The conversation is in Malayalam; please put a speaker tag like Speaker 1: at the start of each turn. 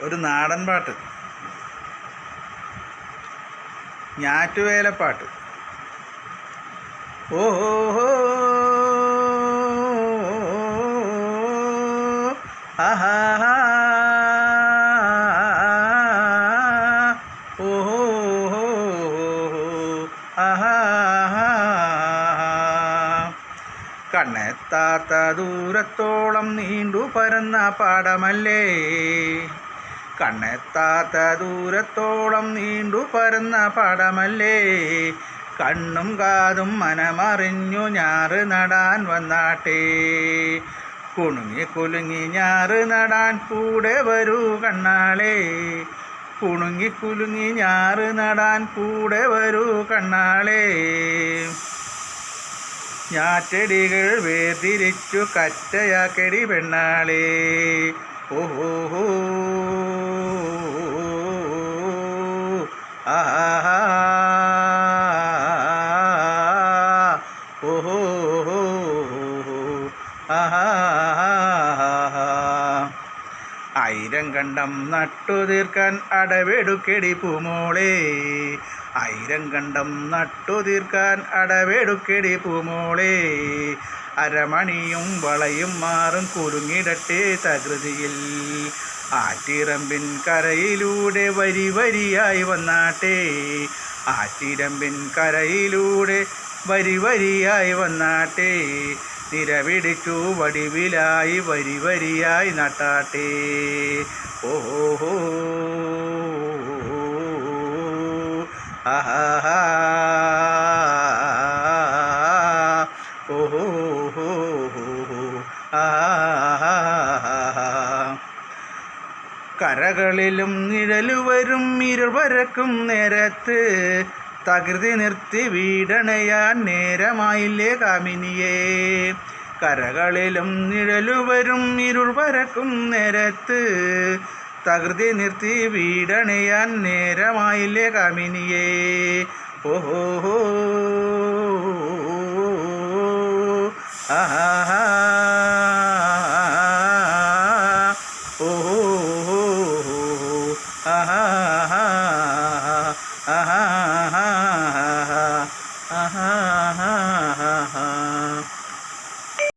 Speaker 1: ഒരു നാടൻ പാട്ട്. ഞാറ്റുവേലപ്പാട്ട്. ഓഹോ ആഹാ ഓഹോ ആഹാ കണ്ണെത്താത്ത ദൂരത്തോളം നീണ്ടു പരന്ന പാടമല്ലേ? കണ്ണെത്താത്ത ദൂരത്തോളം നീണ്ടു പരന്ന പടമല്ലേ? കണ്ണും കാതും മനമറിഞ്ഞു ഞാറ് നടാൻ വന്നാട്ടെ. കുണുങ്ങി കുലുങ്ങി ഞാറ് നടാൻ കൂടെ വരൂ കണ്ണാളെ. കുണുങ്ങി കുലുങ്ങി ഞാറ് നടാൻ കൂടെ വരൂ കണ്ണാളെ. ഞാറ്റടികൾ വേർതിരിച്ചു കറ്റയാക്കടി പെണ്ണാളെ. ഓഹോ. ആയിരം കണ്ടം നട്ടു തീർക്കാൻ അടവെടുക്കെടി പൂമോളെ. ആയിരം കണ്ടം നട്ടു തീർക്കാൻ അടവെടുക്കെടി പൂമോളെ. അരമണിയും വളയും മാറും കുരുങ്ങിടട്ടെ തകൃതിയിൽ. ആറ്റിറമ്പിൻ കരയിലൂടെ വരി വരിയായി വന്നാട്ടെ. ആറ്റിരമ്പിൻ കരയിലൂടെ വരി വരിയായി വന്നാട്ടെ. നിരപിടിച്ചു വടിവിലായി വരി വരിയായി നട്ടാട്ടെ ഓഹോ ആഹാ ഓഹോ കരകളിലും നിഴലുവരും ഇരുവരക്കും നേരത്ത് തകൃതി നിർത്തി വീടണയാൻ നേരമായില്ലേ കാമിനിയേ. കരകളിലും നിഴലുവരും ഇരുൾ പരക്കും നേരത്ത്. തകൃതി നിർത്തി വീടണയാൻ നേരമായില്ലേ കാമിനിയേ. ഓഹോ ആഹാ ഓഹോ ആഹാ